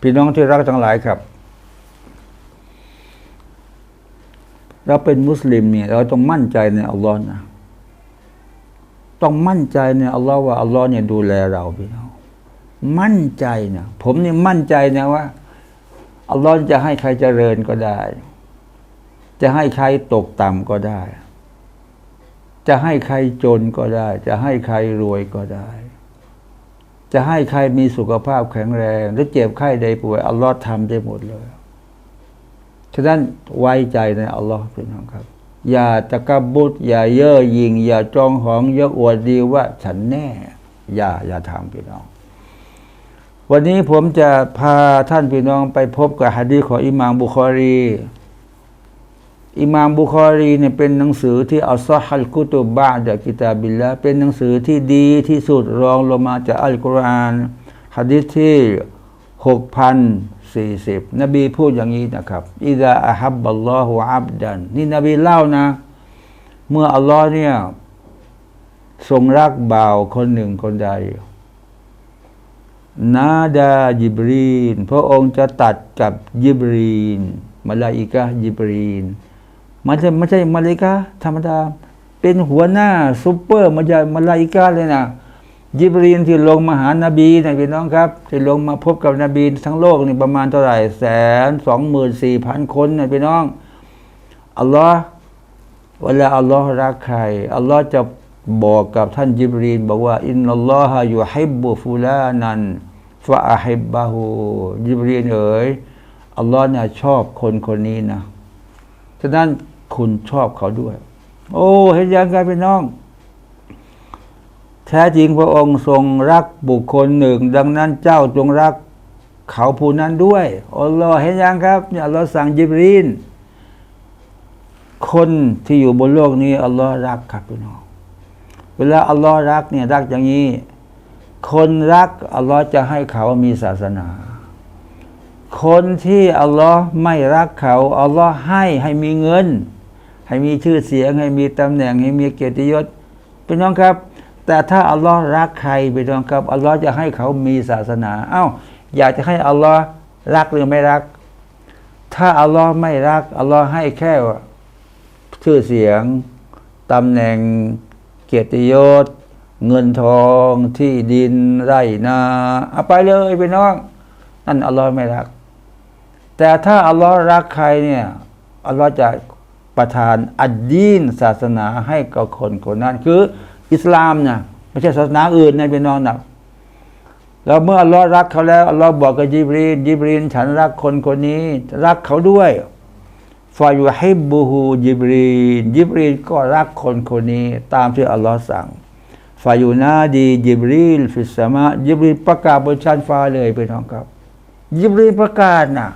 พี่น้องที่รักทั้งหลายครับ เราเป็นมุสลิมเนี่ยเราต้องมั่นใจในอัลลอฮ์นะต้องมั่นใจในอัลลอฮ์ว่าอัลลอฮ์เนี่ยดูแลเราพี่น้องมั่นใจนะผมนี่มั่นใจนะว่าอัลลอฮ์จะให้ใครเจริญก็ได้ จะให้ใครตกต่ำก็ได้ จะให้ใครจนก็ได้ จะให้ใครรวยก็ได้ จะให้ใครมีสุขภาพแข็งแรง หรือเจ็บไข้ใดป่วย อัลลอฮ์ทำได้หมดเลย ฉะนั้นไว้ใจในอัลลอฮ์พี่น้องครับ อย่าตะกบบุตอย่าเย่อหยิ่ง อย่าจองหองอย่าอวดดีว่าฉันแน่ อย่าอย่าทำพี่น้อง วันนี้ผมจะพาท่านพี่น้องไปพบกับฮะดีของอิหม่ามบุคอรี อิมามบุคอรีเนี่ยเป็นหนังสือที่อัลซอฮัลกุตุบะดะกิตาบิลละเป็นหนังสือที่ดีที่สุดรองลงมาจากอัลกุรอานฮะดีษที่หกพันสี่สิบนบีพูดอย่างนี้นะครับอิดะอะฮับบัลลอฮุอับดัน นี่นบีเล่านะ เมื่ออัลลอฮ์เนี่ยทรงรักบ่าวคนหนึ่งคนใด นาดายิบรีน พระองค์จะตัดกับยิบรีนมาลาอิกะยิบรีน ม่ใช่ไม่ใช่มาลาอิกะธรรมดา เป็นหัวหน้าซุปเปอร์มาจากมาลาอิกะเลยนะยิบรีนที่ลงมาหานาบีนะพี่น้องครับที่ลงมาพบกับนบีทั้งโลกนี่ประมาณเท่าไหร่แสนสองหมื่นสี่พันคนนะพี่น้องอัลลอฮ์เวลาอัลลอฮ์รักใครอัลลอฮ์จะบอกกับท่านยิบรีนบอกว่า อินนัลลอฮะยูฮิบบุฟูลานันฟะอาฮิบบะฮูยิบรีนเอ๋ยอัลลอฮ์เนี่ยชอบคนคนนี้นะฉะนั้น คุณชอบเขาด้วย โอ้เห็นยังไงพี่น้อง แท้จริงพระองค์ทรงรักบุคคลหนึ่ง ดังนั้นเจ้าจงรักเขาผู้นั้นด้วยอัลลอฮ์เห็นยังครับเนี่ยอัลลอฮ์สั่งยิบรีนคนที่อยู่บนโลกนี้อัลลอฮ์รักครับพี่น้อง เวลาอัลลอฮ์รักเนี่ยรักอย่างนี้ คนรักอัลลอฮ์จะให้เขามีศาสนา คนที่อัลลอฮ์ไม่รักเขาอัลลอฮ์ให้ให้มีเงิน ให้มีชื่อเสียง ให้มีตำแหน่ง ให้มีเกียรติยศพี่น้องครับ แต่ถ้าอัลลอฮ์รักใครพี่น้องครับอัลลอฮ์จะให้เขามีศาสนา เอ้า อยากจะให้อัลลอฮ์รักหรือไม่รัก ถ้าอัลลอฮ์ไม่รักอัลลอฮ์ให้แค่ชื่อเสียงตำแหน่งเกียรติยศ เงินทองที่ดินไร่นาเอาไปเลยพี่น้องนั่นอัลลอฮ์ไม่รัก แต่ถ้าอัลลอฮ์รักใครเนี่ยอัลลอฮ์จะ ประทานอัดดีนศาสนาให้กับคนคนนั้น คือ อิสลามนะไม่ใช่ศาสนาอื่นนะพี่น้องนะแล้วเมื่ออัลลอฮ์รักเขาแล้วอัลลอฮ์บอกกับยิบรีนยิบรีนฉันรักคนคนนี้ รักเขาด้วยฟายูฮิบบูฮูยิบรีนยิบรีนก็รักคนคนนี้ ตามที่อัลลอฮ์สั่งฟายูนาดียิบรีลฟิสมายิบรีนประกาศบนชั้นฟ้าเลยพี่น้องครับ ยิบรีนประกาศนะ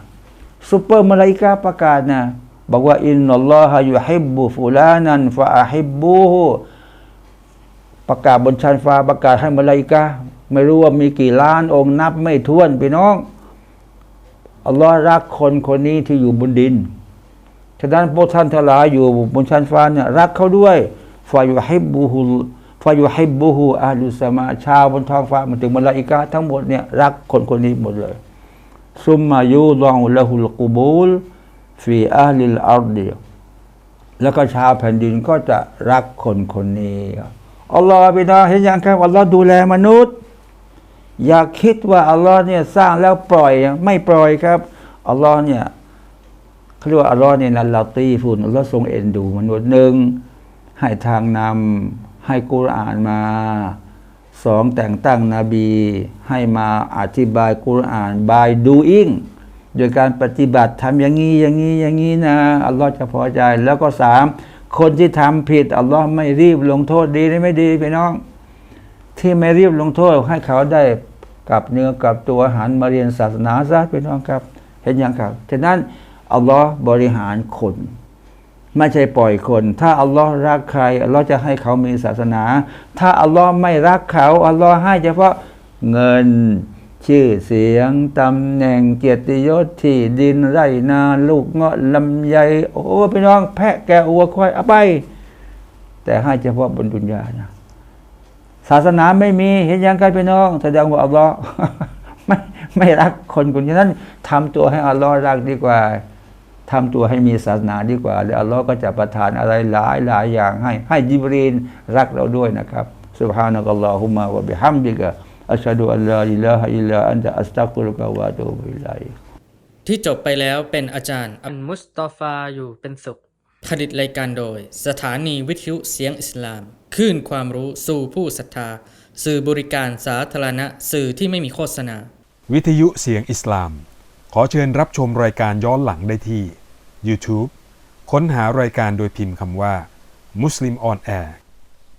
ซุปเปอร์มาลาอิกาประกาศนะ บอกว่าอินนัลลอฮะยูฮิบบุฟูลานันฟาอาฮิบบูฮประกาศบนชั้นฟ้าประกาศให้มาลาอิกาไม่รู้ว่ามีกี่ล้านองค์นับไม่ถ้วนพี่น้องอัลลอฮ์รักคนคนนี้ที่อยู่บนดินฉะนั้นพวกท่านทลายอยู่บนชั้นฟ้าเนี่ยรักเขาด้วยฟายุฮิบบูฮูฟายุฮิบบูฮูอาลุสมาชาวบนท้องฟ้ามันถึงมาลาอิกาทั้งหมดเนี่ยรักคนคนนี้หมดเลยซุมมายูดองละหุลกูบูล ฟีอาลิลอาร์ดีแล้วก็ชาวแผ่นดินก็จะรักคนคนนี้อัลลอฮ์พี่น้องเห็นยังครับอัลลอฮ์ดูแลมนุษย์ อย่าคิดว่าอัลลอฮ์เนี่ยสร้างแล้วปล่อยไม่ปล่อยครับอัลลอฮ์เนี่ยเขาเรียกว่าอัลลอฮ์เนี่ยนัลลาตีฟุนอัลลอฮ์ทรงเอ็นดูมนุษย์หนึ่งให้ทางนำให้กุรอานมาสองแต่งตั้งนบี ให้มาอธิบายกุรอาน by doing โดยการปฏิบัติทำอย่างนี้อย่างนี้อย่างนี้นะอัลลอฮ์จะพอใจ แล้วก็สามคนที่ทำผิดอัลลอฮ์ไม่รีบลงโทษดีหรือไม่ดีพี่น้อง ที่ไม่รีบลงโทษให้เขาได้กลับเนื้อกลับตัวหันมาเรียนศาสนาซะพี่น้องครับ เห็นยังครับฉะนั้นอัลลอฮ์บริหารคนไม่ใช่ปล่อยคน ถ้าอัลลอฮ์รักใครอัลลอฮ์จะให้เขามีศาสนา ถ้าอัลลอฮ์ไม่รักเขาอัลลอฮ์ให้เฉพาะเงิน ชื่อเสียงตำแหน่งเกียรติยศที่ดินไร่นาลูกเงาะลำไยโอ้พี่น้อง แพะแกะวัวควายเอาไป แต่ให้เฉพาะบนดุนยานะศาสนาไม่มีเห็นยังกันพี่น้องแสดงว่าอัลลอฮ์ ไม่ ไม่รักคนคนนี้นั้นทำตัวให้อัลลอฮ์รักดีกว่าทำตัวให้มีศาสนาดีกว่าแล้วอัลลอฮ์ก็จะประทานอะไรหลายหลายอย่างให้ ให้จิบรีนรักเราด้วยนะครับ سبحانك اللهم وبحمدك อัชฮะดุอัลลอฮิลาฮะอิลลาอันตะอัสตัที่จบไปแล้วเป็นอาจารย์ อันมุสตอฟาอยู่เป็นสุข ผลิตรายการโดย สถานีวิทยุเสียงอิสลามคลื่นความรู้สู่ผู้ศรัทธา สื่อบริการสาธารณะ สื่อที่ไม่มีโฆษณา วิทยุเสียงอิสลาม ขอเชิญรับชมรายการย้อนหลังได้ที่ YouTube ค้นหารายการโดยพิมพ์คำว่ามุสลิมออนแอร์